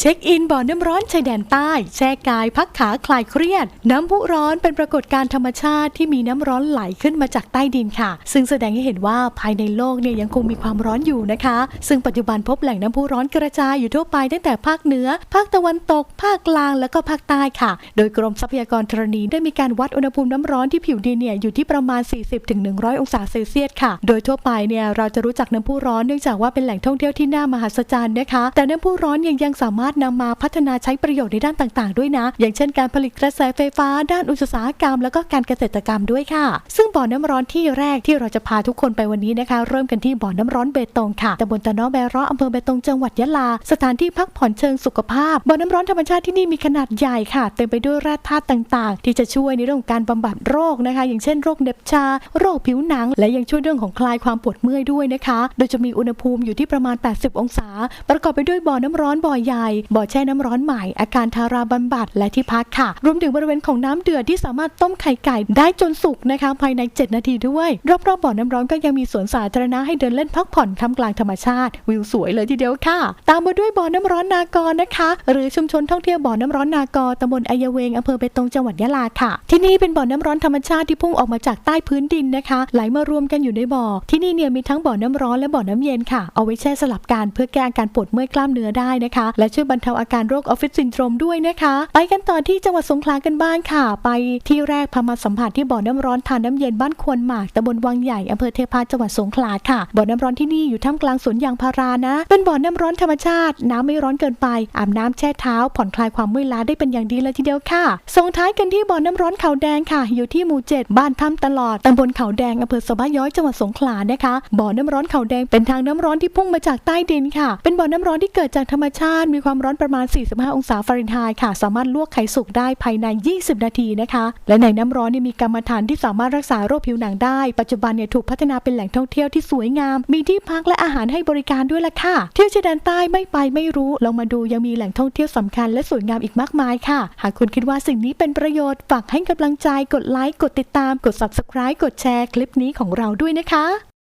เช็คอินบ่อน้ำร้อนชายแดนใต้ แช่กายพักขาคลายเครียด น้ำพุร้อนเป็นปรากฏการณ์ธรรมชาติที่มีน้ำร้อนไหลขึ้นมาจากใต้ดินค่ะ ซึ่งแสดงให้เห็นว่าภายในโลกเนี่ยยังคงมีความร้อนอยู่นะคะ ซึ่งปัจจุบันพบแหล่งน้ำพุร้อนกระจายอยู่ทั่วไปตั้งแต่ภาคเหนือ ภาคตะวันตก ภาคกลางแล้วก็ภาคใต้ค่ะ โดยกรมทรัพยากรธรณีได้มีการวัดอุณหภูมิน้ำร้อนที่ผิวดินเนี่ยอยู่ที่ประมาณ 40-100 องศาเซลเซียสค่ะ โดยทั่วไปเนี่ยเราจะรู้จักน้ำพุร้อนเนื่องจากว่าเป็นแหล่งท่องเที่ยวที่น่ามหัศจรรย์นะคะ แต่น้ำพุร้อนยังยังสามารถนำมาพัฒนาใช้ประโยชน์ในด้านต่างๆ ด้วยนะ อย่างเช่นการผลิตกระแสไฟฟ้า ด้านอุตสาหกรรม แล้วก็การเกษตรกรรมด้วยค่ะ ซึ่งบ่อน้ำร้อนที่แรกที่เราจะพาทุกคนไปวันนี้นะคะ เริ่มกันที่บ่อน้ำร้อนเบตงค่ะตำบลตะนาะแบราะอำเภอเบตงจังหวัดยะลา สถานที่พักผ่อนเชิงสุขภาพบ่อน้ำร้อนธรรมชาติที่นี่มีขนาดใหญ่ค่ะ เต็มไปด้วยแร่ธาตุต่างๆ ที่จะช่วยในเรื่องของการบำบัดโรคนะคะ อย่างเช่นโรคเหน็บชา โรคผิวหนัง และยังช่วยเรื่องของคลายความปวดเมื่อยด้วยนะคะ โดยจะมีอุณหภูมิอยู่ที่ประมาณ 80 องศา ประกอบไปด้วยบ่อน้ำร้อนบ่อใหญ่บ่อแช่น้ำร้อนใหม่ อาการทาราบำบัดและที่พักค่ะ รวมถึงบริเวณของน้ำเดือดที่สามารถต้มไข่ไก่ได้จนสุกนะคะภายใน 7 นาทีด้วยรอบๆบ่อน้ำร้อนก็ยังมีสวนสาธารณะให้เดินเล่นพักผ่อนท่ามกลางธรรมชาติ วิวสวยเลยทีเดียวค่ะ ตามมาด้วยบ่อน้ำร้อนนากรนะคะ หรือชุมชนท่องเที่ยวบ่อน้ำร้อนนากรตำบลอายเวงอำเภอเบตงจังหวัดยะลาค่ะ ที่นี่เป็นบ่อน้ำร้อนธรรมชาติที่พุ่งออกมาจากใต้พื้นดินนะคะ ไหลมารวมกันอยู่ในบ่อ ที่นี่เนี่ยมีทั้งบ่อน้ำร้อนและบ่อน้ำเย็นค่ะ เอาไว้แช่สลับกันเพื่อแก้อาการปวดเมื่อยกล้ามเนื้อได้นะคะ และช่วยบรรเทาอาการโรคออฟฟิศซินโดรมด้วยนะคะ ไปกันต่อที่จังหวัดสงขลากันบ้างค่ะ ไปที่แรกพามาสัมผัสที่บ่อน้ำร้อนทานน้ำเย็นบ้านควนหมากตำบลวังใหญ่อำเภอเทพาจังหวัดสงขลาค่ะ บ่อน้ำร้อนที่นี่อยู่ท่ามกลางสวนยางพารานะ เป็นบ่อน้ำร้อนธรรมชาติ น้ำไม่ร้อนเกินไป อาบน้ำแช่เท้า ผ่อนคลายความเมื่อยล้าได้เป็นอย่างดีเลยทีเดียวค่ะ ส่งท้ายกันที่บ่อน้ำร้อนเขาแดงค่ะ อยู่ที่หมู่เจ็ดบ้านถ้ำตลอดตำบลเขาแดงอำเภอสบะย้อยจังหวัดสงขลานะคะ บ่อน้ำร้อนเขาแดงเป็นทางน้ำร้อนที่พุ่งมาจากใต้ดินค่ะ เป็นบ่อน้ำร้อนที่เกิดจากธรรมชาติมีความร้อนประมาณ 45 องศาฟาเรนไฮต์ค่ะ สามารถลวกไข่สุกได้ภายใน 20 นาทีนะคะ และในน้ำร้อนนี่มีกรรมฐานที่สามารถรักษาโรคผิวหนังได้ ปัจจุบันเนี่ยถูกพัฒนาเป็นแหล่งท่องเที่ยวที่สวยงาม มีที่พักและอาหารให้บริการด้วยล่ะค่ะ เที่ยวชายแดนใต้ไม่ไปไม่รู้ ลองมาดูยังมีแหล่งท่องเที่ยวสำคัญและสวยงามอีกมากมายค่ะ หากคุณคิดว่าสิ่งนี้เป็นประโยชน์ ฝากให้กำลังใจ กดไลค์ กดติดตาม กด subscribe กดแชร์คลิปนี้ของเราด้วยนะคะ